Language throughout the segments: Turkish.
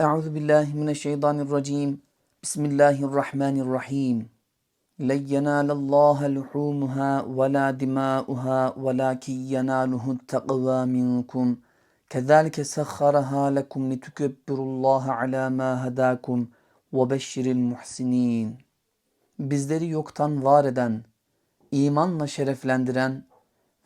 Euzu billahi mineşşeytanirracim. Bismillahirrahmanirrahim. Len yenalallaha luhumuha ve la dimauha velakin yenaluhu takva minkum. Kezalike sahharaha lekum litukebbirullaha ala ma hadakum ve beşşiril muhsinin. Bizleri yoktan var eden, imanla şereflendiren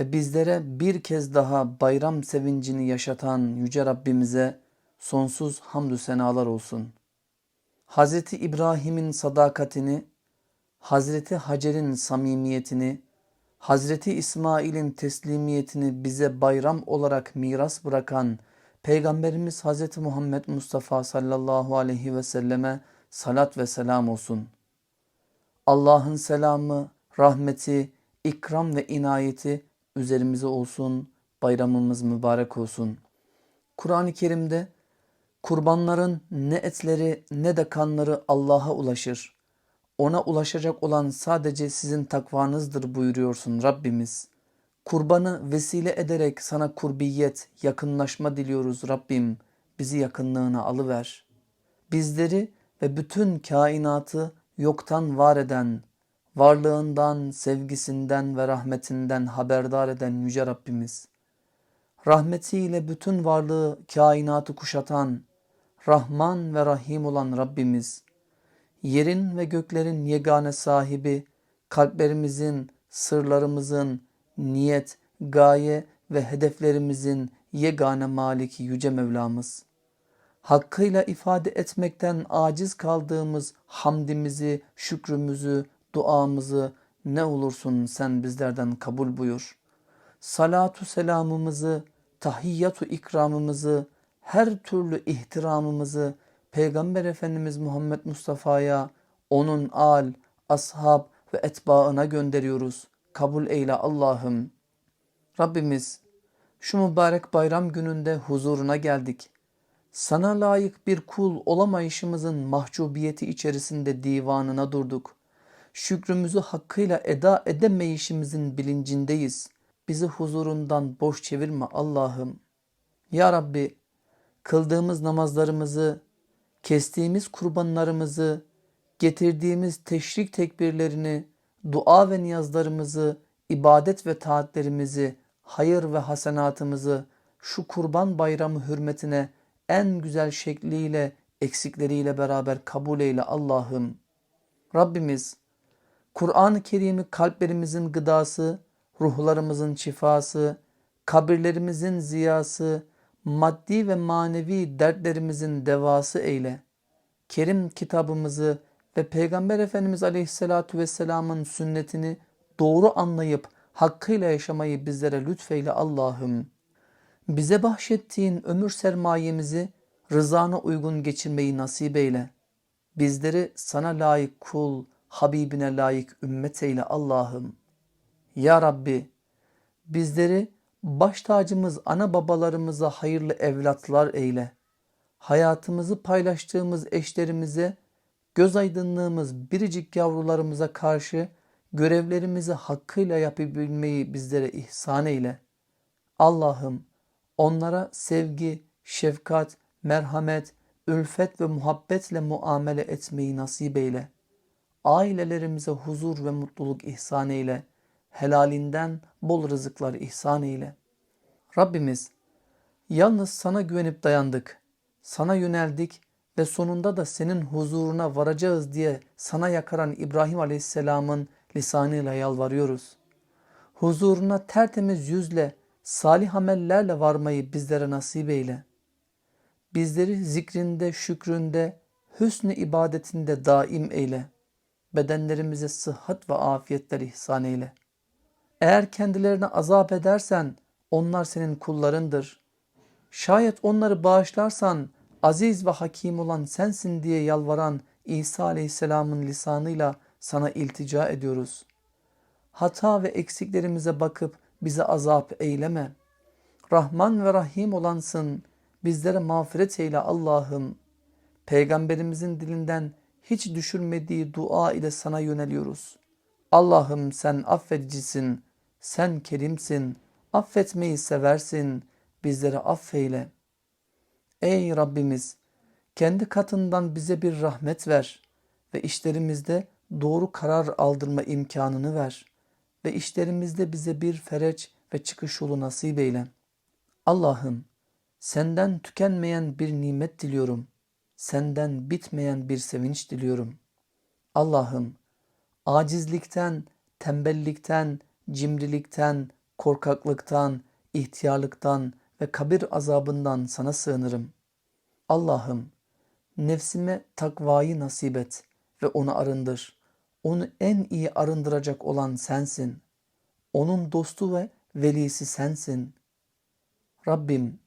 ve bizlere bir kez daha bayram sevincini yaşatan yüce Rabbimize sonsuz hamdü senalar olsun. Hazreti İbrahim'in sadakatini, Hazreti Hacer'in samimiyetini, Hazreti İsmail'in teslimiyetini bize bayram olarak miras bırakan Peygamberimiz Hazreti Muhammed Mustafa sallallahu aleyhi ve selleme salat ve selam olsun. Allah'ın selamı, rahmeti, ikram ve inayeti üzerimize olsun. Bayramımız mübarek olsun. Kur'an-ı Kerim'de kurbanların ne etleri ne de kanları Allah'a ulaşır. Ona ulaşacak olan sadece sizin takvanızdır buyuruyorsun Rabbimiz. Kurbanı vesile ederek sana kurbiyet, yakınlaşma diliyoruz Rabbim. Bizi yakınlığına alıver. Bizleri ve bütün kainatı yoktan var eden, varlığından, sevgisinden ve rahmetinden haberdar eden Yüce Rabbimiz. Rahmetiyle bütün varlığı, kainatı kuşatan, Rahman ve Rahim olan Rabbimiz, yerin ve göklerin yegane sahibi, kalplerimizin, sırlarımızın, niyet, gaye ve hedeflerimizin yegane maliki Yüce Mevlamız. Hakkıyla ifade etmekten aciz kaldığımız hamdimizi, şükrümüzü, duamızı ne olursun sen bizlerden kabul buyur. Salatu selamımızı, tahiyyatu ikramımızı, her türlü ihtiramımızı Peygamber Efendimiz Muhammed Mustafa'ya, onun al, ashab ve etbaına gönderiyoruz. Kabul eyle Allah'ım. Rabbimiz şu mübarek bayram gününde huzuruna geldik. Sana layık bir kul olamayışımızın mahcubiyeti içerisinde divanına durduk. Şükrümüzü hakkıyla eda edemeyişimizin bilincindeyiz. Bizi huzurundan boş çevirme Allah'ım. Ya Rabbi kıldığımız namazlarımızı, kestiğimiz kurbanlarımızı, getirdiğimiz teşrik tekbirlerini, dua ve niyazlarımızı, ibadet ve taatlerimizi, hayır ve hasenatımızı şu kurban bayramı hürmetine en güzel şekliyle, eksikleriyle beraber kabul eyle Allah'ım. Rabbimiz, Kur'an-ı Kerim'i kalplerimizin gıdası, ruhlarımızın şifası, kabirlerimizin ziyası, maddi ve manevi dertlerimizin devası eyle. Kerim kitabımızı ve Peygamber Efendimiz Aleyhisselatü Vesselam'ın sünnetini doğru anlayıp hakkıyla yaşamayı bizlere lütfeyle Allah'ım. Bize bahşettiğin ömür sermayemizi rızana uygun geçirmeyi nasip eyle. Bizleri sana layık kul, Habibine layık ümmet eyle Allah'ım. Ya Rabbi bizleri baş tacımız ana babalarımıza hayırlı evlatlar eyle. Hayatımızı paylaştığımız eşlerimize, göz aydınlığımız biricik yavrularımıza karşı görevlerimizi hakkıyla yapabilmeyi bizlere ihsan eyle. Allah'ım onlara sevgi, şefkat, merhamet, ülfet ve muhabbetle muamele etmeyi nasip eyle. Ailelerimize huzur ve mutluluk ihsan eyle. Helalinden bol rızıklar ihsan eyle. Rabbimiz yalnız sana güvenip dayandık. Sana yöneldik ve sonunda da senin huzuruna varacağız diye sana yakaran İbrahim Aleyhisselam'ın lisanıyla yalvarıyoruz. Huzuruna tertemiz yüzle, salih amellerle varmayı bizlere nasip eyle. Bizleri zikrinde, şükründe, hüsnü ibadetinde daim eyle. Bedenlerimize sıhhat ve afiyetler ihsan eyle. Eğer kendilerine azap edersen onlar senin kullarındır. Şayet onları bağışlarsan aziz ve hakim olan sensin diye yalvaran İsa Aleyhisselam'ın lisanıyla sana iltica ediyoruz. Hata ve eksiklerimize bakıp bize azap eyleme. Rahman ve Rahim olansın, bizlere mağfiret eyle Allah'ım. Peygamberimizin dilinden hiç düşürmediği dua ile sana yöneliyoruz. Allah'ım sen affedicisin, sen kerimsin, affetmeyi seversin, bizleri affeyle. Ey Rabbimiz! kendi katından bize bir rahmet ver ve işlerimizde doğru karar aldırma imkanını ver ve işlerimizde bize bir fereç ve çıkış yolu nasip eyle. Allah'ım senden tükenmeyen bir nimet diliyorum. Senden bitmeyen bir sevinç diliyorum. Allah'ım acizlikten, tembellikten, cimrilikten, korkaklıktan, ihtiyarlıktan ve kabir azabından sana sığınırım. Allah'ım nefsime takvayı nasip et ve onu arındır. Onu en iyi arındıracak olan sensin. Onun dostu ve velisi sensin. Rabbim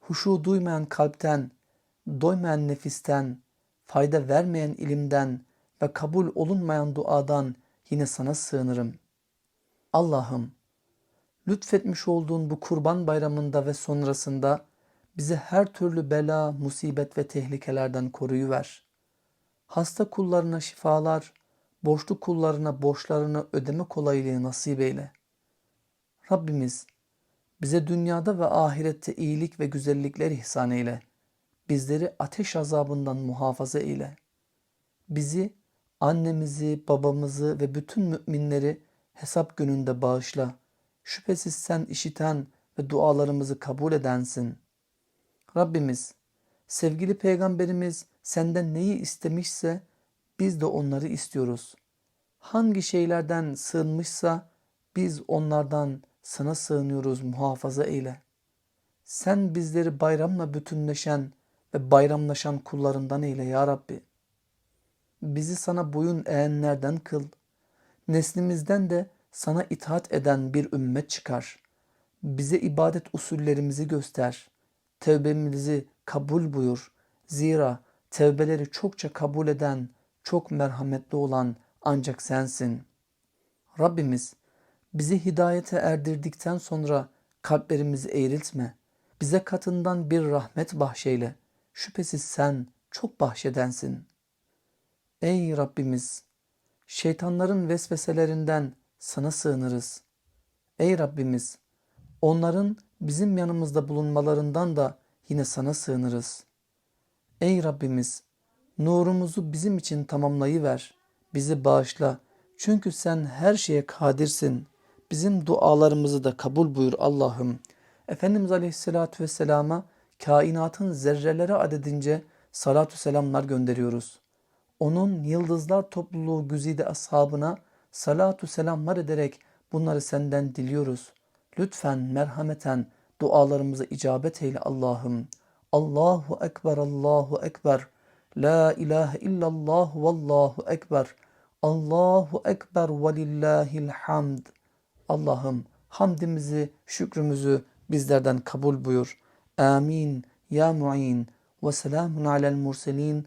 huşu duymayan kalpten, doymayan nefisten, fayda vermeyen ilimden ve kabul olunmayan duadan yine sana sığınırım. Allah'ım lütfetmiş olduğun bu kurban bayramında ve sonrasında bize her türlü bela, musibet ve tehlikelerden koruyuver. Hasta kullarına şifalar, borçlu kullarına borçlarını ödeme kolaylığı nasip eyle. Rabbimiz bize dünyada ve ahirette iyilik ve güzellikler ihsan eyle. Bizleri ateş azabından muhafaza eyle. Bizi, annemizi, babamızı ve bütün müminleri hesap gününde bağışla. Şüphesiz sen işiten ve dualarımızı kabul edensin. Rabbimiz, sevgili peygamberimiz senden neyi istemişse biz de onları istiyoruz. Hangi şeylerden sığınmışsa biz onlardan sana sığınıyoruz muhafaza eyle. Sen bizleri bayramla bütünleşen ve bayramlaşan kullarından eyle ya Rabbi. Bizi sana boyun eğenlerden kıl. Neslimizden de sana itaat eden bir ümmet çıkar. Bize ibadet usullerimizi göster. Tevbemizi kabul buyur. Zira tevbeleri çokça kabul eden, çok merhametli olan ancak sensin. Rabbimiz bizi hidayete erdirdikten sonra kalplerimizi eğriltme. Bize katından bir rahmet bahşeyle. Şüphesiz sen çok bahşedensin. Ey Rabbimiz! Şeytanların vesveselerinden sana sığınırız. Ey Rabbimiz! Onların bizim yanımızda bulunmalarından da yine sana sığınırız. Ey Rabbimiz! Nurumuzu bizim için tamamlayıver. Bizi bağışla. Çünkü sen her şeye kadirsin. Bizim dualarımızı da kabul buyur Allah'ım. Efendimiz Aleyhisselatü Vesselam'a kainatın zerreleri adedince salatu selamlar gönderiyoruz. Onun yıldızlar topluluğu güzide ashabına salatu selamlar ederek bunları senden diliyoruz. Lütfen merhameten dualarımıza icabet eyle Allah'ım. Allahu Ekber, Allahu Ekber. La ilahe illallah vallahu ekber. Allahu ekber ve lillahil hamd. Allah'ım hamdimizi, şükrümüzü bizlerden kabul buyur. Amin. Ya mu'in. Ve selamun alel murselin.